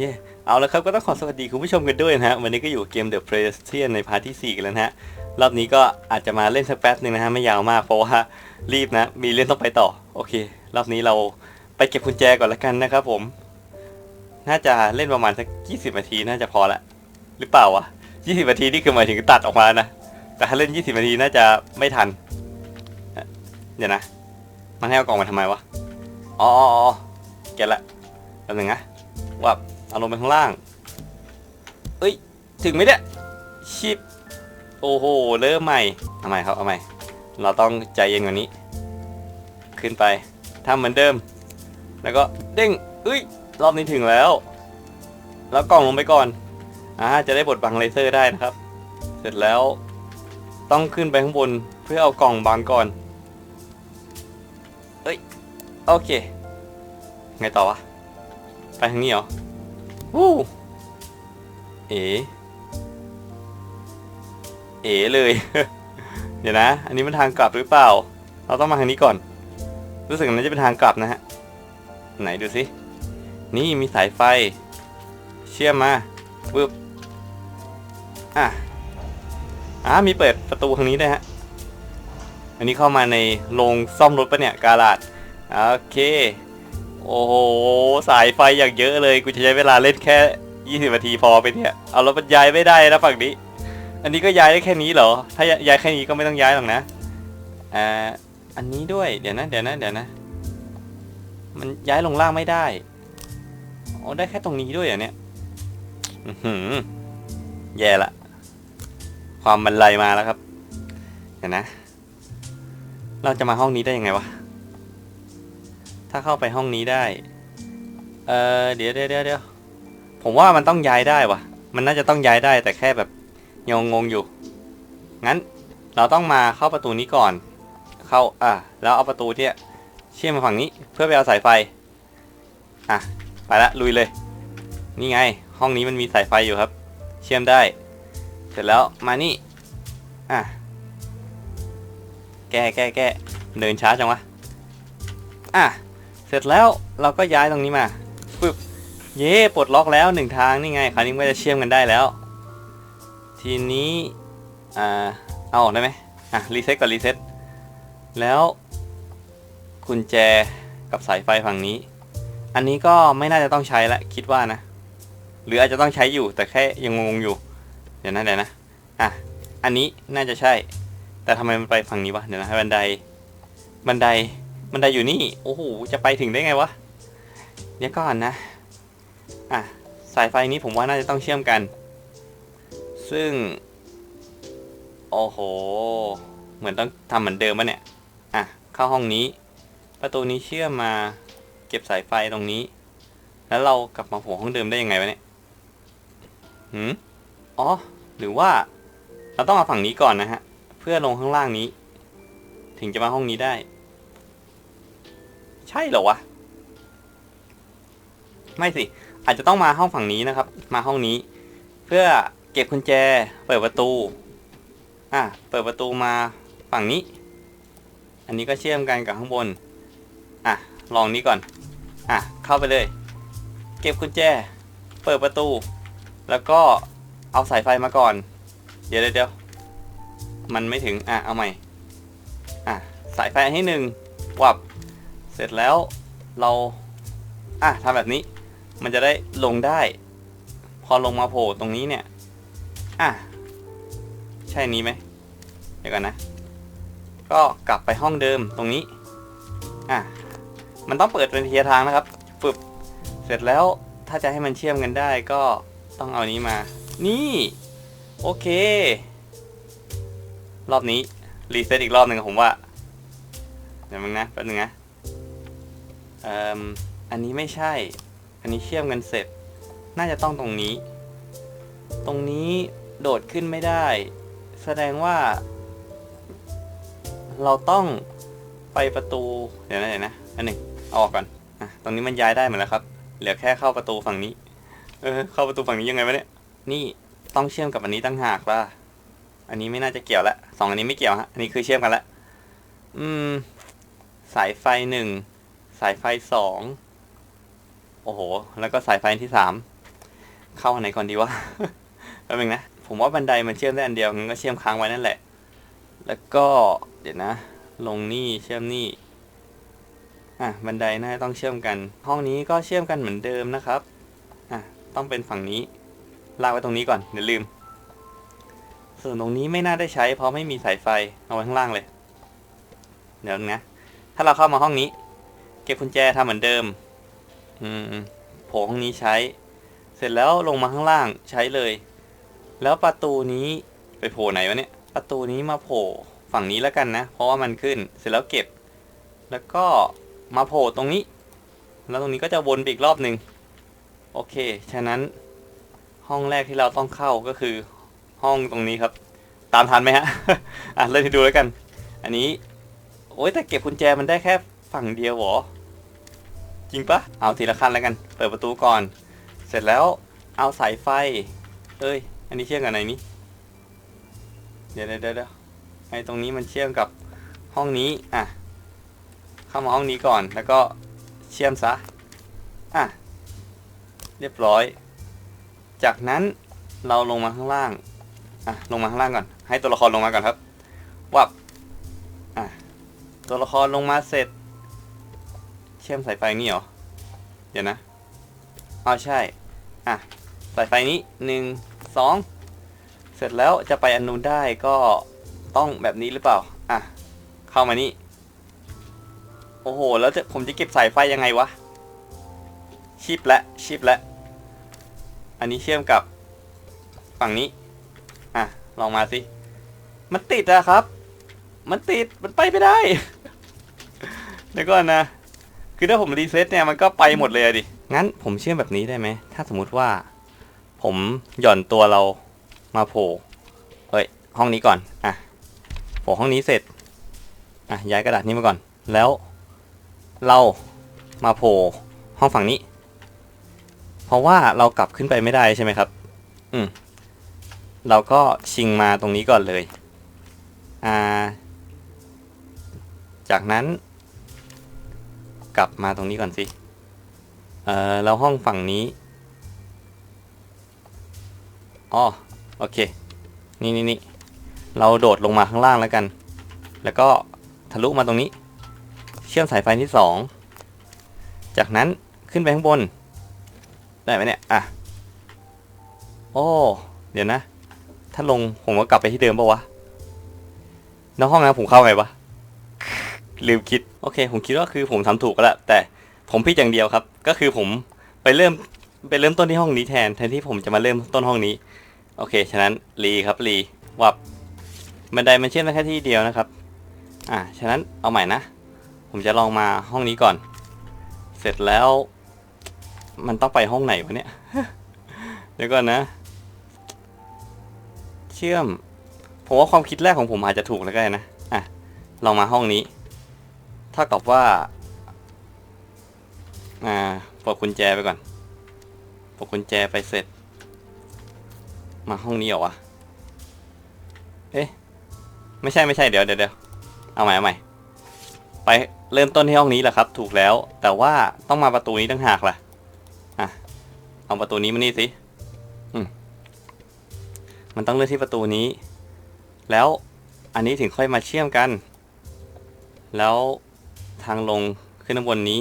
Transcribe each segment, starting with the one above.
เย่เอาละครับก็ต้องขอสวัสดีคุณผู้ชมกันด้วยนะฮะวันนี้ก็อยู่เกม The p r e s t i a n ในพาร์ทที่ 4 กันแล้วนะฮะรอบนี้ก็อาจจะมาเล่นสักแป๊บหนึ่งนะฮะไม่ยาวมากเพราะว่ารีบนะ มีเล่นต้องไปต่อ โอเค รอบนี้เราไปเก็บกุญแจก่อนละกันนะครับผม น่าจะเล่นประมาณสัก 20 นาทีน่าจะพอละหรือเปล่าวะ 20 นาทีนี่คือหมายถึงตัดออกมานะ แต่ถ้าเล่น 20 นาทีน่าจะไม่ทัน เดี๋ยวนะ มันให้เอากล่องมาทำไมวะ อ๋ออ๋ออ๋อเก็ตละแป๊บนึงนะว่า เอาลงไปข้างล่าง เอ้ย ถึงไหมเนี่ยชิปโอ้โห เริ่มใหม่เอาใหม่ครับเอาใหม่ เราต้องใจเย็นกว่านี้ ขึ้นไปทำเหมือนเดิม แล้วก็เด้งเอ้ย รอบนี้ถึงแล้ว แล้วกล่องลงไปก่อน อ่า จะได้บดบังเลเซอร์ได้นะครับ เสร็จแล้ว ต้องขึ้นไปข้างบนเพื่อเอากล่องบังก่อน เอ้ย โอเค ไงต่อวะ ไปทางนี้เหรอ วู้เอ๋เอ๋เลย เดี๋ยวนะ อันนี้มันทางกลับหรือเปล่า เราต้องมาทางนี้ก่อน รู้สึกมันจะเป็นทางกลับนะฮะ ไหนดูสิ นี่มีสายไฟ เชื่อมมาปึ๊บ อะ อ่ามีเปิดประตูทางนี้ด้วยฮะ อันนี้เข้ามาในโรงซ่อมรถปะเนี่ย กาลาด โอเค โอ้โห สายไฟอย่างเยอะเลย กูจะใช้เวลาเล่นแค่ 20นาทีพอไปเนี่ย เอารถบรรยายไม่ได้นะฝั่งนี้ อันนี้ก็ย้ายได้แค่นี้เหรอ ถ้าย้ายแค่นี้ก็ไม่ต้องย้ายหรอกนะ อ่า อันนี้ด้วย เดี๋ยวนะ เดี๋ยวนะ เดี๋ยวนะ มันย้ายลงล่างไม่ได้โอ้ได้แค่ตรงนี้ด้วยเหรอเนี่ย อือหือ แย่ละ ความบันไลมาแล้วครับ เดี๋ยวนะ เราจะมาห้องนี้ได้ยังไงวะ ถ้าเข้าไปห้องนี้ได้ เออเดี๋ยวเดี๋ยวเดี๋ยวผมว่ามันต้องย้ายได้วะมันน่าจะต้องย้ายได้แต่แค่แบบยังงงอยู่ งั้นเราต้องมาเข้าประตูนี้ก่อน เข้า อะ แล้วเอาประตูเนี่ยเชื่อมมาฝั่งนี้ เพื่อไปเอาสายไฟ อะ ไปละลุยเลย นี่ไง ห้องนี้มันมีสายไฟอยู่ครับ เชื่อมได้ เสร็จแล้วมานี่ อะ แก้แก้แก้เดินช้าจังวะ อะ เสร็จแล้วเราก็ย้ายตรงนี้มาปึ๊บเย่ปลดล็อกแล้วหนึ่งทางนี่ไงคราวนี้ก็จะเชื่อมกันได้แล้ว ทีนี้อ่าเอาออกได้ไหมอะรีเซ็ตก่อนรีเซ็ตแล้วกุญแจกับสายไฟฝั่งนี้ อันนี้ก็ไม่น่าจะต้องใช้ละคิดว่านะ หรืออาจจะต้องใช้อยู่แต่แค่ยังงงอยู่ เดี๋ยวนะเดี๋ยวนะอะอันนี้น่าจะใช่ แต่ทำไมมันไปฝั่งนี้วะเดี๋ยวนะบันไดบันได บันไดอยู่นี่ โอ้โห จะไปถึงได้ไงวะ เดี๋ยวก่อนนะ อะ สายไฟนี้ผมว่าน่าจะต้องเชื่อมกัน ซึ่ง โอ้โห เหมือนต้องทำเหมือนเดิมปะเนี่ย อะ เข้าห้องนี้ ประตูนี้เชื่อมมา เก็บสายไฟตรงนี้ แล้วเรากลับมาโผล่ห้องเดิมได้ยังไงวะเนี่ยหืมอ๋อ หรือว่า เราต้องเอาฝั่งนี้ก่อนนะฮะ เพื่อลงข้างล่างนี้ ถึงจะมาห้องนี้ได้ ใช่เหรอวะ ไม่สิ อาจจะต้องมาห้องฝั่งนี้นะครับ มาห้องนี้ เพื่อเก็บกุญแจ เปิดประตู อะ เปิดประตูมาฝั่งนี้ อันนี้ก็เชื่อมกันกับข้างบน อะ ลองนี้ก่อน อะ เข้าไปเลย เก็บกุญแจ เปิดประตู แล้วก็เอาสายไฟมาก่อน เดี๋ยวเดี๋ยวมันไม่ถึง อะ เอาใหม่ อะ สายไฟอันที่หนึ่งวับ ร็จแล้วเราอะทำแบบนี้ มันจะได้ลงได้ พอลงมาโผล่ตรงนี้เนี่ย อะ ใช่นี้ไหมเดี๋ยวกันนะ ก็กลับไปห้องเดิมตรงนี้ อะ มันต้องเปิดเป็นทีละทางนะครับฟึบเสร็จแล้วถ้าจะให้มันเชื่อมกันได้ก็ต้องเอานี้มา นี่ โอเค รอบนี้ รีเซ็ตอีกรอบหนึ่งผมว่า เดี๋ยวมึงนะแป๊บนึงนะ อันนี้ไม่ใช่ อันนี้เชื่อมกันเสร็จ น่าจะต้องตรงนี้ ตรงนี้โดดขึ้นไม่ได้ แสดงว่า เราต้องไปประตู เดี๋ยวนะเดี๋ยวนะ อันหนึ่งออกก่อนอะตรงนี้มันย้ายได้หมดแล้วครับ เหลือแค่เข้าประตูฝั่งนี้ เออ เข้าประตูฝั่งนี้ยังไงวะเนี่ย นี่ต้องเชื่อมกับอันนี้ตั้งหากล่ะอันนี้ไม่น่าจะเกี่ยวละสองอันนี้ไม่เกี่ยวฮะ อันนี้คือเชื่อมกันละ อืม สายไฟหนึ่ง สายไฟสองโอ้โห แล้วก็สายไฟที่สามเข้าอันไหนก่อนดีวะแป๊บนึงนะ ผมว่าบันไดมันเชื่อมได้อันเดียวงั้นก็เชื่อมค้างไว้นั่นแหละ แล้วก็เดี๋ยวนะ ลงนี่เชื่อมนี่อะบันไดน่าจะต้องเชื่อมกัน ห้องนี้ก็เชื่อมกันเหมือนเดิมนะครับอะต้องเป็นฝั่งนี้ ลากไว้ตรงนี้ก่อนเดี๋ยวลืม ส่วนตรงนี้ไม่น่าได้ใช้ เพราะไม่มีสายไฟเอาไว้ข้างล่างเลย เดี๋ยวนะ ถ้าเราเข้ามาห้องนี้ ก็บกุญแจทำเหมือนเดิม อืมโผล่ห้องนี้ใช้ เสร็จแล้วลงมาข้างล่างใช้เลย แล้วประตูนี้ไปโผล่ไหนวะเนี่ย ประตูนี้มาโผล่ฝั่งนี้แล้วกันนะ เพราะว่ามันขึ้น เสร็จแล้วเก็บ แล้วก็มาโผล่ตรงนี้ แล้วตรงนี้ก็จะวนอีกรอบหนึ่งโอเค ฉะนั้นห้องแรกที่เราต้องเข้าก็คือห้องตรงนี้ครับ ตามทันไหมฮะ อะเล่นให้ดูแล้วกัน อันนี้ โอ้ยแต่เก็บกุญแจมันได้แค่ฝั่งเดียวหรอ จริงปะเอาทีละขั้นแล้วกัน เปิดประตูก่อน เสร็จแล้วเอาสายไฟ เอ้ย อันนี้เชื่อมกับไหนนี่ เดี๋ยวเดี๋ยวเดี๋ยวไอ้ตรงนี้มันเชื่อมกับห้องนี้ อะ เข้ามาห้องนี้ก่อน แล้วก็เชื่อมซะ อะ เรียบร้อย จากนั้นเราลงมาข้างล่าง อะ ลงมาข้างล่างก่อน ให้ตัวละครลงมาก่อนครับ วับ อะ ตัวละครลงมาเสร็จ เชื่อมสายไฟนี่เหรอ เดี๋ยวนะอ๋อใช่ อะ สายไฟนี้หนึ่งสองเสร็จแล้วจะไปอันนู้นได้ก็ต้องแบบนี้หรือเปล่า อะ เข้ามานี่ โอ้โห แล้วจะผมจะเก็บสายไฟยังไงวะ ชิปและชิปและ อันนี้เชื่อมกับฝั่งนี้ อะ ลองมาสิ มันติดอะครับ มันติด มันไปไม่ได้ เดี๋ยวก่อนนะ คือถ้าผมรีเซ็ตเนี่ยมันก็ไปหมดเลยอะดิ งั้นผมเชื่อมแบบนี้ได้ไหม ถ้าสมมุติว่า ผมหย่อนตัวเรามาโผล่เฮ้ย ห้องนี้ก่อน อะโผล่ห้องนี้เสร็จ อะย้ายกระดาษนี้มาก่อน แล้ว เรามาโผล่ห้องฝั่งนี้ เพราะว่าเรากลับขึ้นไปไม่ได้ใช่ไหมครับ อืม เราก็ชิงมาตรงนี้ก่อนเลย อ่า จากนั้น กลับมาตรงนี้ก่อนสิ เออเราห้องฝั่งนี้อ๋อโอเค นี่นี่นี่เราโดดลงมาข้างล่างแล้วกัน แล้วก็ทะลุมาตรงนี้ เชื่อมสายไฟที่สอง จากนั้นขึ้นไปข้างบน ได้ไหมเนี่ย อะ โอ้ เดี๋ยวนะ ถ้าลงผมก็กลับไปที่เดิมปะวะแล้วห้องนั้นผมเข้าไงวะ ลืมคิด โอเค ผมคิดว่าคือผมทำถูกก็แล้วแต่ผมผิดอย่างเดียวครับ ก็คือผมไปเริ่มไปเริ่มต้นที่ห้องนี้แทนแทนที่ผมจะมาเริ่มต้นห้องนี้ โอเค ฉะนั้นรีครับรีวับบันไดมันเชื่อมได้แค่ที่เดียวนะครับ อ่าฉะนั้นเอาใหม่นะ ผมจะลองมาห้องนี้ก่อน เสร็จแล้ว มันต้องไปห้องไหนวะเนี่ย เดี๋ยวก่อนนะ เชื่อม ผมว่าความคิดแรกของผมอาจจะถูกแล้วก็ได้นะ อะ ลองมาห้องนี้ ท่ากับว่า อ่าปลดกุญแจไปก่อนปลดกุญแจไปเสร็จ มาห้องนี้เหรอวะ เอ๊ะ ไม่ใช่ไม่ใช่เดี๋ยวเดี๋ยวเดี๋ยวเอาใหม่เอาใหม่ ไปเริ่มต้นที่ห้องนี้แหละครับ ถูกแล้ว แต่ว่าต้องมาประตูนี้ตั้งหากล่ะ อะ เอาประตูนี้มานี่สิ อืม มันต้องเลือกที่ประตูนี้ แล้วอันนี้ถึงค่อยมาเชื่อมกัน แล้ว ทางลงขึ้นข้างบนนี้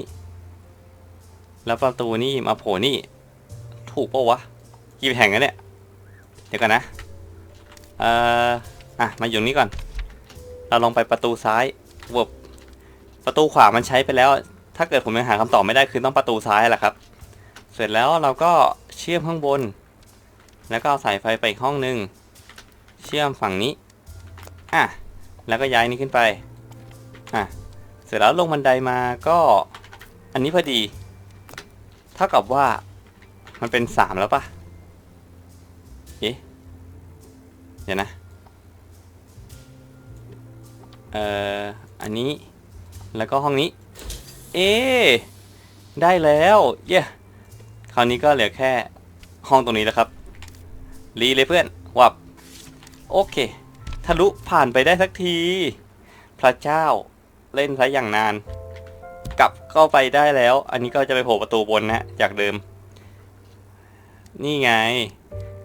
แล้วประตูนี่มาโผล่นี่ ถูกปะวะกี่แห่งกันเนี่ย เดี๋ยวกันนะ เอ่อ อะ มาอยู่นี่ก่อน เราลองไปประตูซ้ายเวิบประตูขวามันใช้ไปแล้ว ถ้าเกิดผมยังหาคำตอบไม่ได้คือต้องประตูซ้ายแหละครับ เสร็จแล้วเราก็เชื่อมข้างบน แล้วก็เอาสายไฟไปอีกห้องหนึ่งเชื่อมฝั่งนี้ อะ แล้วก็ย้ายนี้ขึ้นไป อะ เสร็จแล้วลงบันไดมาก็อันนี้พอดี เท่ากับว่ามันเป็นสามแล้วปะเอ๊ะเดี๋ยวนะเอ่ออันนี้แล้วก็ห้องนี้ เอ๊ได้แล้ว เย้คราวนี้ก็เหลือแค่ห้องตรงนี้แล้วครับ รีเลยเพื่อน วับ โอเค ทะลุผ่านไปได้สักที พระเจ้า เล่นซะอย่างนาน กลับเข้าไปได้แล้ว อันนี้ก็จะไปโผล่ประตูบนนะจากเดิม นี่ไง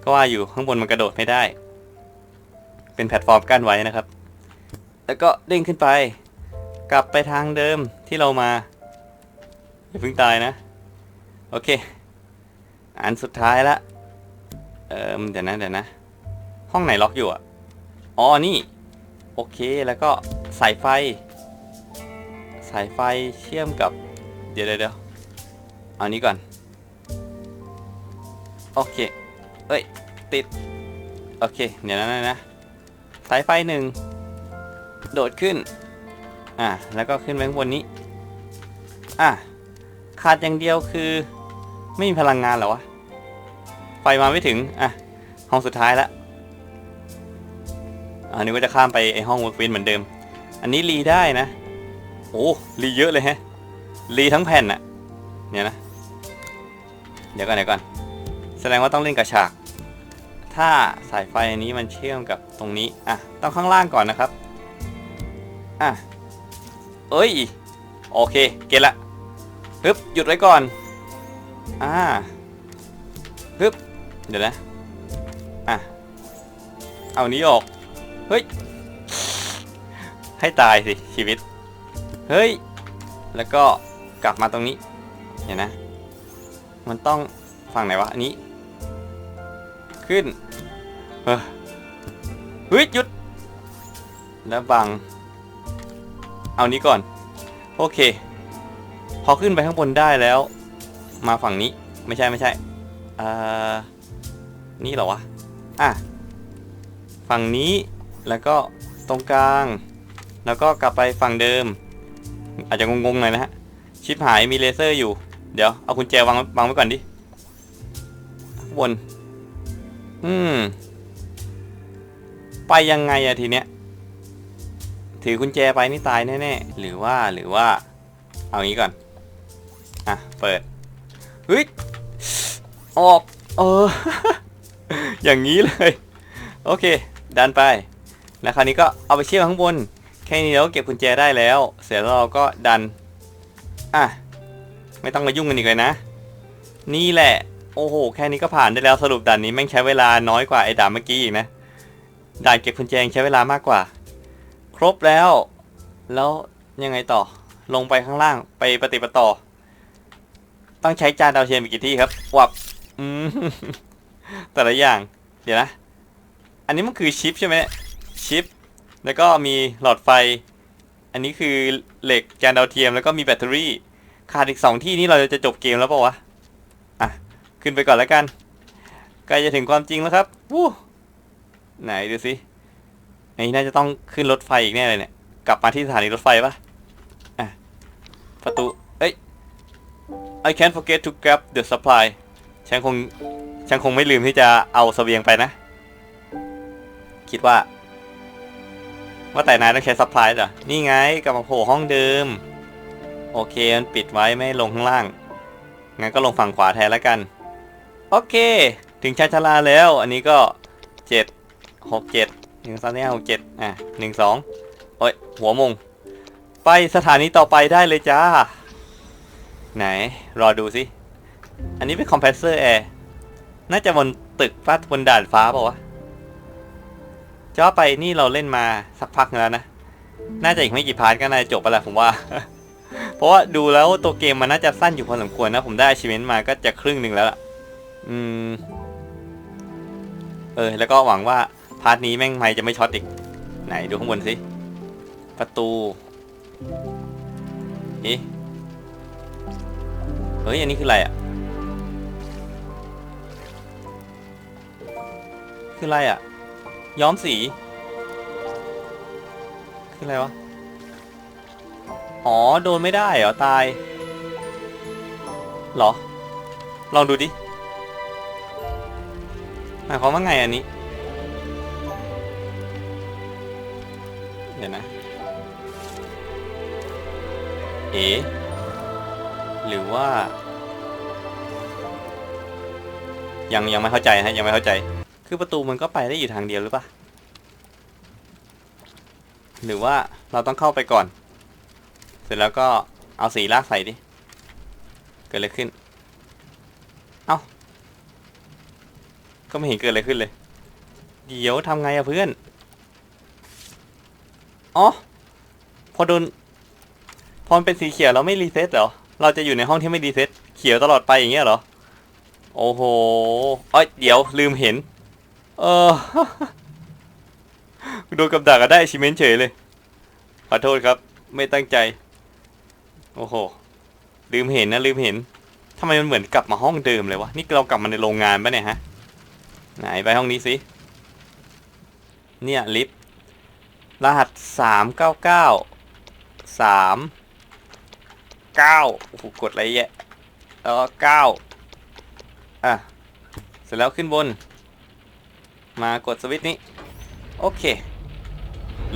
ก็ว่าอยู่ข้างบนมันกระโดดไม่ได้ เป็นแพลตฟอร์มกั้นไว้นะครับ แล้วก็เด้งขึ้นไป กลับไปทางเดิมที่เรามาอย่าเพิ่งตายนะ โอเค อันสุดท้ายละเออเดี๋ยวนะเดี๋ยวนะ ห้องไหนล็อกอยู่อะอ๋อนี่ โอเคแล้วก็สายไฟ สายไฟเชื่อมกับ เดี๋ยวเดี๋ยวเอานี้ก่อน โอเค เอ้ย ติด โอเค เดี๋ยวนะนะนะ สายไฟหนึ่ง โดดขึ้น อะ แล้วก็ขึ้นไปข้างบนนี้ อะ ขาดอย่างเดียวคือ ไม่มีพลังงานหรอวะ ไฟมาไม่ถึง อะ ห้องสุดท้ายละอันนี้ก็จะข้ามไปไอห้องเวิร์กวินเหมือนเดิม อันนี้รีได้นะ โอ้รีเยอะเลยฮะรีทั้งแผ่นน่ะเนี่ยนะ เดี๋ยวก่อนเดี๋ยวก่อน แสดงว่าต้องเล่นกับฉาก ถ้าสายไฟอันนี้มันเชื่อมกับตรงนี้ อะ ต้องข้างล่างก่อนนะครับ อะ เอ้ย โอเค เก็ตละฮึบหยุดไว้ก่อน อ่าฮึบเดี๋ยวนะ อะ เอานี้ออก เฮ้ย ให้ตายสิชีวิต เฮ้ย แล้วก็กลับมาตรงนี้เห็นนะ มันต้องฝั่งไหนวะ อันนี้ ขึ้น เฮ้ยเฮ้ยหยุด แล้วบัง เอานี้ก่อน โอเค พอขึ้นไปข้างบนได้แล้ว มาฝั่งนี้ ไม่ใช่ไม่ใช่อ่านี่เหรอวะ อะ ฝั่งนี้ แล้วก็ตรงกลาง แล้วก็กลับไปฝั่งเดิม อาจจะงงๆหน่อยนะฮะ ชิปหายมีเลเซอร์อยู่ เดี๋ยวเอากุญแจวางวางไว้ก่อนดิข้างบน อืม ไปยังไงอะทีเนี้ย ถือกุญแจไปนี่ตายแน่ๆ หรือว่าหรือว่า เอางี้ก่อน อะ เปิดเฮ้ยออก เออ อย่างนี้เลย โอเค ดันไป แล้วคราวนี้ก็เอาไปเชื่อมข้างบน แค่นี้เราก็เก็บกุญแจได้แล้ว เสร็จแล้วเราก็ดัน อะ ไม่ต้องมายุ่งกันอีกเลยนะ นี่แหละ โอ้โห แค่นี้ก็ผ่านได้แล้วสรุปด่านนี้แม่งใช้เวลาน้อยกว่าไอ้ด่านเมื่อกี้อีกนะ ด่านเก็บกุญแจใช้เวลามากกว่า ครบแล้ว แล้วยังไงต่อ ลงไปข้างล่างไปปฏิปต่อ ต้องใช้จานดาวเทียมอีกกี่ที่ครับวับอืมแต่ละอย่าง เดี๋ยวนะ อันนี้มันคือชิปใช่ไหมชิป แล้วก็มีหลอดไฟ อันนี้คือเหล็กจานดาวเทียมแล้วก็มีแบตเตอรี่ ขาดอีกสองที่นี่เราจะจบเกมแล้วปล่าวะ อะ ขึ้นไปก่อนแล้วกัน ใกล้จะถึงความจริงแล้วครับ วู้ไหนดูสิอันนี้น่าจะต้องขึ้นรถไฟอีกแน่เลยเนี่ย กลับมาที่สถานีรถไฟปะอะ ประตู เอ้ย I can't forget to grab the supply ฉันคง ฉันคงไม่ลืมที่จะเอาเสบียงไปนะ คิดว่า ว่าแต่นายต้องใช้ supply เหรอ นี่ไงกลับมาโผล่ห้องเดิม โอเค มันปิดไว้ไม่ลงข้างล่าง งั้นก็ลงฝั่งขวาแทนแล้วกัน โอเค ถึงชาชาลาแล้ว อันนี้ก็เจ็ดหกเจ็ดหนึ่งสามสี่ห้าหกเจ็ดอะหนึ่งสองโอ้ย หัวมง ไปสถานีต่อไปได้เลยจ้า ไหน รอดูสิ อันนี้เป็นคอมเพรสเซอร์แอร์ น่าจะบนตึกฟ้าบนด่านฟ้าป่าวะ จะว่าไปนี่เราเล่นมาสักพักแล้วนะ น่าจะอีกไม่กี่พาร์ทก็น่าจะจบไปแล้วผมว่า เพราะว่าดูแล้วตัวเกมมันน่าจะสั้นอยู่พอสมควรนะ ผมได้ achievement มาก็จะครึ่งหนึ่งแล้วล่ะ อืม เออ แล้วก็หวังว่าพาร์ทนี้แม่งไม่จะไม่ช็อตอีก ไหนดูข้างบนสิ ประตูเอ๊ะเฮ้ย อันนี้คืออะไรอะ คืออะไรอะ ย้อมสี คืออะไรวะ อ๋อ โดนไม่ได้เหรอ ตาย เหรอ ลองดูดิ หมายความว่าไงอันนี้ เดี๋ยวนะ เอ๋หรือว่า ยังยังไม่เข้าใจฮะ ยังไม่เข้าใจ คือประตูมันก็ไปได้อยู่ทางเดียวหรือปะหรือว่าเราต้องเข้าไปก่อน เสร็จแล้วก็เอาสีลากใส่ดิ เกิดอะไรขึ้น เอาก็ไม่เห็นเกิดอะไรขึ้นเลย เดี๋ยวทำไงอะเพื่อน อ๋อ พอโดน พอมันเป็นสีเขียวเราไม่รีเซ็ตเหรอ เราจะอยู่ในห้องที่ไม่รีเซ็ตเขียวตลอดไปอย่างเงี้ยเหรอ โอ้โห เอ้ย เดี๋ยวลืมเห็น เออโดนกับดักก็ได้ชิเมนเฉยเลย ขอโทษครับ ไม่ตั้งใจ โอ้โห ลืมเห็นนะลืมเห็นทำไมมันเหมือนกลับมาห้องเดิมเลยวะ นี่เรากลับมาในโรงงานปะเนี่ยฮะ ไหนไปห้องนี้สิ เนี่ยลิฟต์รหัสสามเก้าเก้าสามเก้าโอ้โหกดอะไรแยะแล้วก็เก้าอะ เสร็จแล้วขึ้นบน มากดสวิตช์นี้ โอเค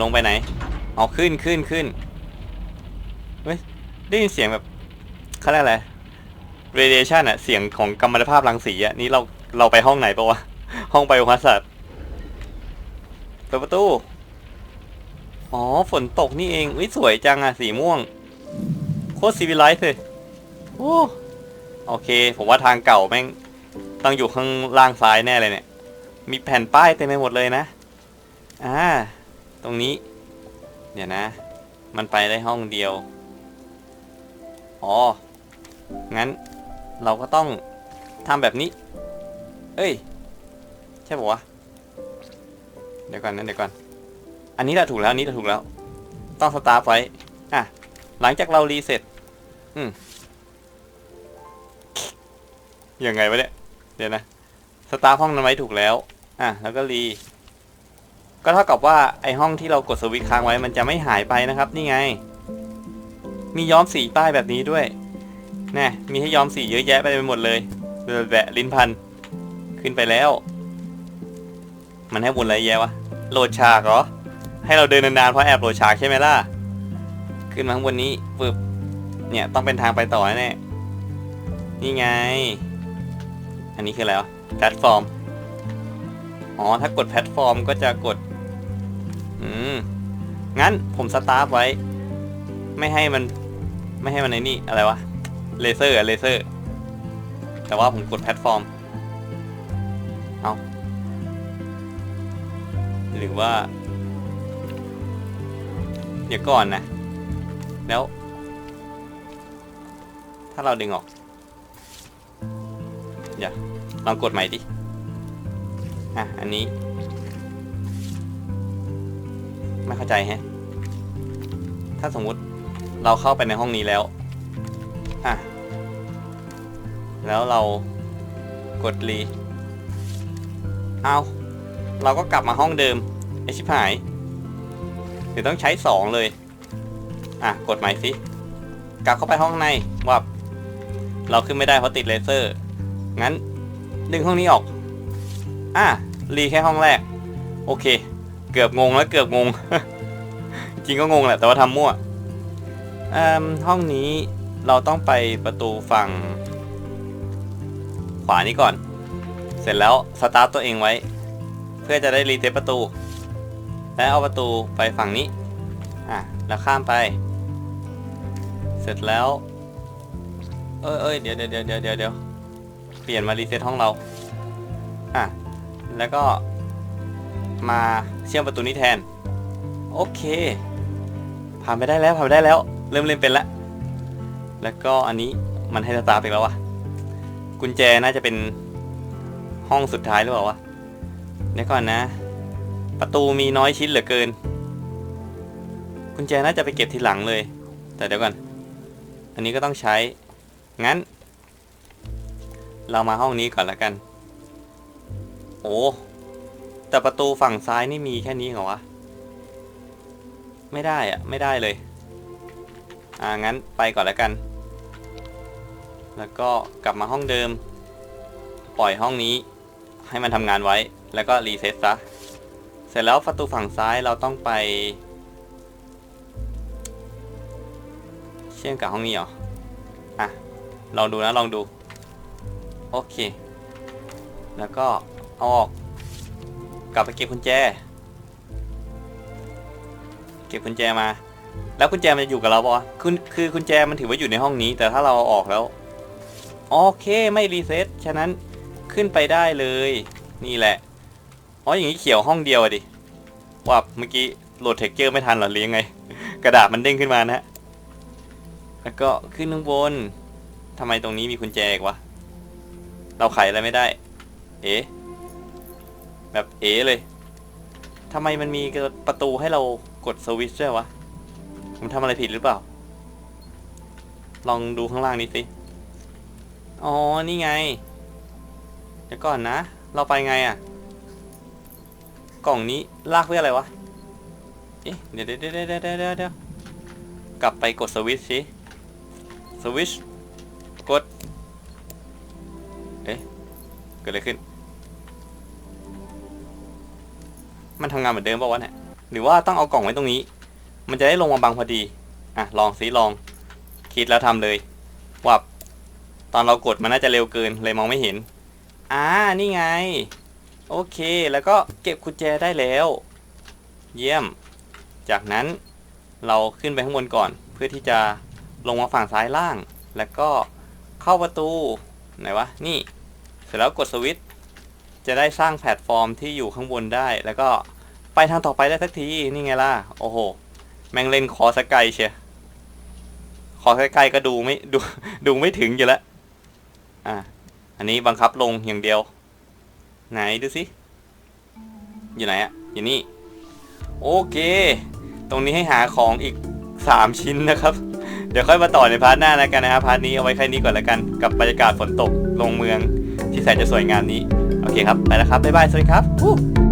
ลงไปไหน เอาขึ้นขึ้นขึ้นเฮ้ย ได้ยินเสียงแบบเขาเรียกอะไร radiation อะเสียงของกัมมันตภาพรังสีอะนี่เราเราไปห้องไหนปะวะ ห้องไบโอฮาซัดเปิดประตู อ๋อ ฝนตกนี่เองอุ้ยสวยจังอะสีม่วง โคตรซีวิไลซ์เลยโอ้โอเค ผมว่าทางเก่าแม่งต้องอยู่ข้างล่างซ้ายแน่เลยเนี่ย มีแผ่นป้ายเต็มไปหมดเลยนะ อ่า ตรงนี้ เดี๋ยวนะ มันไปได้ห้องเดียว อ๋อ งั้นเราก็ต้องทำแบบนี้ เอ้ย ใช่ปะวะ เดี๋ยวก่อนนะเดี๋ยวก่อน อันนี้แหละถูกแล้วอันนี้แหละถูกแล้ว ต้องสตาร์ทไว้ อะ หลังจากเรารีเซ็ตอืมยังไงวะเนี่ย เดี๋ยวนะ สตาร์ทห้องนั้นไว้ถูกแล้ว อะแล้วก็รี ก็เท่ากับว่าไอห้องที่เรากดสวิตช์ค้างไว้มันจะไม่หายไปนะครับนี่ไง มีย้อมสีป้ายแบบนี้ด้วยแน่มีให้ย้อมสีเยอะแยะไปหมดเลยแบะลิ้นพันขึ้นไปแล้ว มันให้บุญอะไรแย่วะโหลดฉากเหรอ ให้เราเดินนานๆเพราะแอบโหลดฉากใช่ไหมล่ะ ขึ้นมาข้างบนนี้ปึ๊บเนี่ยต้องเป็นทางไปต่อแน่นี่ไง อันนี้คืออะไรวะแพลตฟอร์ม อ๋อ ถ้ากดแพลตฟอร์มก็จะกด อืม งั้นผมสตาร์ทไว้ ไม่ให้มัน ไม่ให้มันในนี่ อะไรวะ เลเซอร์อะเลเซอร์ แต่ว่าผมกดแพลตฟอร์ม เอาหรือว่า เดี๋ยวก่อนนะ แล้ว ถ้าเราดึงออกเดี๋ยวลองกดใหม่ดิ อะ อันนี้ ไม่เข้าใจฮะ ถ้าสมมุติเราเข้าไปในห้องนี้แล้ว อะ แล้วเรากดรี เอาเราก็กลับมาห้องเดิม ไอชิบหาย เดี๋ยวต้องใช้สองเลย อะ กดใหม่สิ กลับเข้าไปห้องในว่าเราขึ้นไม่ได้เพราะติดเลเซอร์ งั้น ดึงห้องนี้ออก อะ รีแค่ห้องแรก โอเค เกือบงงแล้วเกือบงง จริงก็งงแหละ แต่ว่าทำมั่วห้องนี้เราต้องไปประตูฝั่ง ขวานี้ก่อน เสร็จแล้วสตาร์ทตัวเองไว้ เพื่อจะได้รีเซ็ตประตู แล้วเอาประตูไปฝั่งนี้ อะ แล้วข้ามไป เสร็จแล้ว เอ้ยเอ้ยเดี๋ยวเดี๋ยวเดี๋ยวเดี๋ยวเดี๋ยวเปลี่ยนมารีเซ็ตห้องเรา อะ แล้วก็มาเชื่อมประตูนี้แทน โอเค ผ่านไปได้แล้วผ่านไปได้แล้ว เริ่มเล่นเป็นแล้วแล้วก็อันนี้มันให้สตาร์ทอีกแล้ววะกุญแจน่าจะเป็นห้องสุดท้ายหรือเปล่าวะเดี๋ยวก่อนนะ ประตูมีน้อยชิ้นเหลือเกิน กุญแจน่าจะไปเก็บทีหลังเลย แต่เดี๋ยวก่อน อันนี้ก็ต้องใช้งั้น เรามาห้องนี้ก่อนละกัน โอ้แต่ประตูฝั่งซ้ายนี่มีแค่นี้เหรอวะ ไม่ได้อะไม่ได้เลย อ่างั้นไปก่อนและกัน แล้วก็กลับมาห้องเดิม ปล่อยห้องนี้ ให้มันทำงานไว้ แล้วก็รีเซ็ตซะ เสร็จแล้วประตูฝั่งซ้ายเราต้องไป เชื่อมกับห้องนี้เหรอ อะ ลองดูนะลองดู โอเค แล้วก็ เอาออก กลับไปเก็บกุญแจ เก็บกุญแจมา แล้วกุญแจมันจะอยู่กับเราปะคือคือกุญแจมันถือว่าอยู่ในห้องนี้ แต่ถ้าเราเอาออกแล้ว โอเคไม่รีเซ็ตฉะนั้นขึ้นไปได้เลย นี่แหละ อ๋ออย่างนี้เขียวห้องเดียวอะดิว่าเมื่อกี้โหลดเทคเจอร์ไม่ทันหรอหรือยังไง กระดาษมันเด้งขึ้นมานะฮะ แล้วก็ขึ้นข้างบนทำไมตรงนี้มีกุญแจอีกวะ เราไขอะไรไม่ได้ เอ๊ะ แบบเอ๋เลยทำไมมันมีประตูให้เรากดสวิตช์ด้วยวะ ผมทำอะไรผิดหรือเปล่า ลองดูข้างล่างนี้สิ อ๋อ นี่ไง เดี๋ยวก่อนนะ เราไปไงอะ่ะ กล่องนี้ลากเพื่ออะไรวะ เอ๊ะ เดี๋ยวเดี๋ยวเดี๋ยวเดี๋ยวเดี๋ยวเดี๋ยวกลับไปกดสวิตช์สิ สวิตช์กด เอ๊ะ เกิดอะไรขึ้น มันทำงานเหมือนเดิมป่าวะเนี่ย หรือว่าต้องเอากล่องไว้ตรงนี้ มันจะได้ลงมาบังพอดี อะ ลองสิลอง คิดแล้วทำเลย วับ ตอนเรากดมันน่าจะเร็วเกินเลยมองไม่เห็น อ่า นี่ไง โอเค แล้วก็เก็บกุญแจได้แล้ว เยี่ยม จากนั้นเราขึ้นไปข้างบนก่อน เพื่อที่จะลงมาฝั่งซ้ายล่าง แล้วก็เข้าประตู ไหนวะ นี่ เสร็จแล้วกดสวิตช์ จะได้สร้างแพลตฟอร์มที่อยู่ข้างบนได้ แล้วก็ไปทางต่อไปได้สักที นี่ไงล่ะ โอ้โห แมงเล่นคอสกายเชียคอสกายก็ดูไม่ดูดูไม่ถึงอยู่แล้วอะอันนี้บังคับลงอย่างเดียว ไหนดูสิ อยู่ไหนอะอยู่นี่ โอเค ตรงนี้ให้หาของอีก 3 ชิ้นนะครับ เดี๋ยวค่อยมาต่อในพาร์ทหน้าแล้วกันนะครับพาร์ทนี้เอาไว้แค่นี้ก่อนแล้วกัน กับบรรยากาศฝนตกลงเมืองที่แสนจะสวยงามนี้ โอเคครับ ไปแล้วครับ บ๊ายบาย สวัสดีครับ